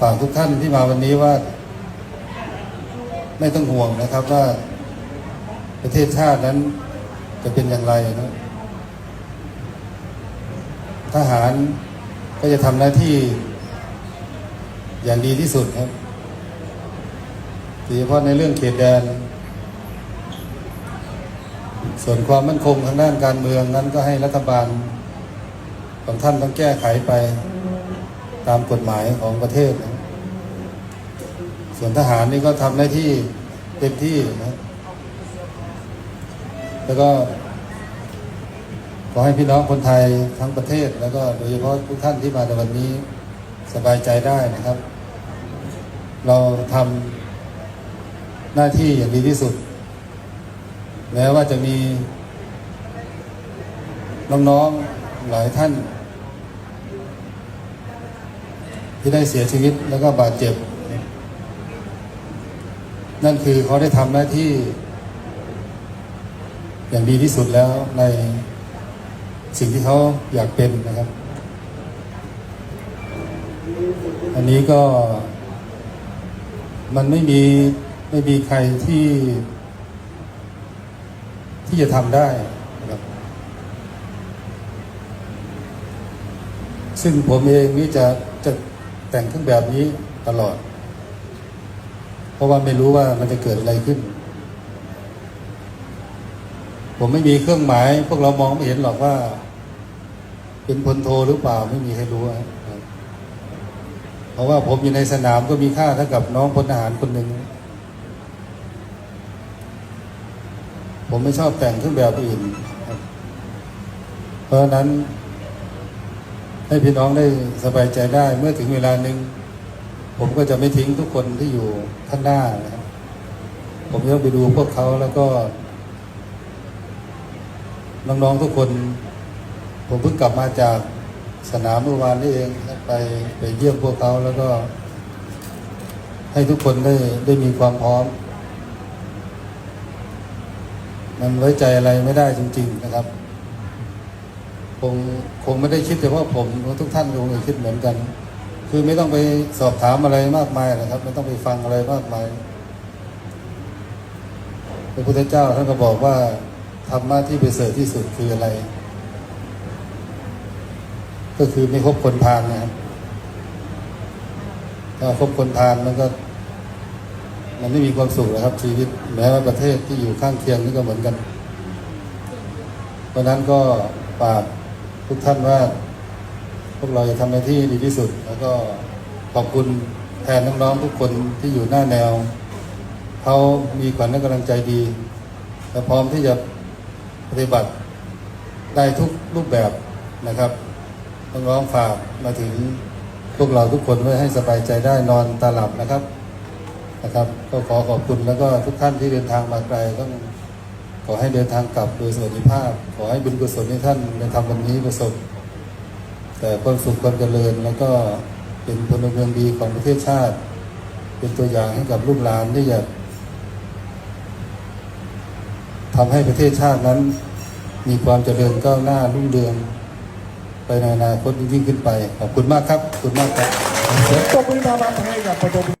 ฝากทุกท่านที่มาวันนี้ว่า ไม่ต้องห่วงนะครับว่าประเทศชาตินั้นจะเป็นอย่างไรนะทหารก็จะทำหน้าที่อย่างดีที่สุดครับโดยเฉพาะในเรื่องเขตแดน ส่วนความมั่นคงทางด้านการเมืองนั้นก็ให้รัฐบาลของท่านต้องแก้ไขไป ตามกฎหมายของประเทศนะส่วนทหารนี่ก็ทำหน้าที่เต็มที่นะแล้วก็ ขอให้พี่น้องคนไทยทั้งประเทศ แล้วก็โดยเฉพาะทุกท่านที่มาในวันนี้สบายใจได้นะครับ เราทำหน้าที่อย่างดีที่สุด แม้ว่าจะมีน้องๆหลายท่าน ที่ได้เสียชีวิตแล้วก็บาดเจ็บ นั่นคือเขาได้ทำหน้าที่ อย่างดีที่สุดแล้วในสิ่งที่เขาอยากเป็นนะครับ อันนี้ก็ มันไม่มีไม่มีใครที่ ที่จะทำได้นะครับซึ่งผมเองนี่จะจะ แต่งเครื่องแบบนี้ตลอด เพราะว่าไม่รู้ว่ามันจะเกิดอะไรขึ้น ผมไม่มีเครื่องหมาย พวกเรามองไม่เห็นหรอกว่า เป็นพลโทหรือเปล่าไม่มีใครรู้เพราะว่าผมอยู่ในสนามก็มีค่าเท่ากับน้องพลทหารคนหนึ่งผมไม่ชอบแต่งเครื่องแบบอื่น เพราะนั้น ให้พี่น้องได้สบายใจได้ เมื่อถึงเวลาหนึ่งผมก็จะไม่ทิ้งทุกคนที่อยู่ข้างหน้านะครับผมจะไปดูพวกเขาแล้วก็ น้องๆทุกคน ผมเพิ่งกลับมาจากสนามเมื่อวานนี้เองไปไปเยี่ยมพวกเขาแล้วก็ ให้ทุกคนได้ได้มีความพร้อม มันไว้ใจอะไรไม่ได้จริง ๆ นะครับ คงคงไม่ได้คิดเฉพาะผมทุกท่านคงจะคิดเหมือนกัน คือไม่ต้องไปสอบถามอะไรมากมายนะครับ ไม่ต้องไปฟังอะไรมากมายพระพุทธเจ้าท่านก็บอกว่าธรรมะที่ปเสริฐที่สุดคืออะไร ก็คือไม่คบคนพาลนะครับถ้าคบคนพาลมันก็ มันไม่มีความสุขนะครับ ชีวิตแม้ว่าประเทศที่อยู่ข้างเคียงนี่ก็เหมือนกัน เพราะนั้นก็ฝาก ทุกท่านว่าพวกเราจะทำหน้าที่ดีที่สุด แล้วก็ขอบคุณแทนน้องๆทุกคนที่อยู่หน้าแนวเขามีขวัญและกำลังใจดีและพร้อมที่จะปฏิบัติได้ทุกรูปแบบนะครับน้องๆฝากมาถึงพวกเราทุกคนไว้ให้สบายใจได้นอนตาหลับนะครับนะครับ ก็ขอขอบคุณแล้วก็ทุกท่านที่เดินทางมาไกลต้อง ขอให้เดินทางกลับโดยสวัสดิภาพ ขอให้บุญกุศลที่ท่านได้ทำวันนี้ประสบ แต่ความสุขความเจริญแล้วก็เป็นพลเมืองดีของประเทศชาติ เป็นตัวอย่างให้กับลูกหลานที่จะทำให้ประเทศชาตินั้น มีความเจริญก้าวหน้ารุ่งเรืองไปในอนาคตยิ่งขึ้นไป ขอบคุณมากครับ ขอบคุณมากครับเสียงตบมือมามาให้กับประตู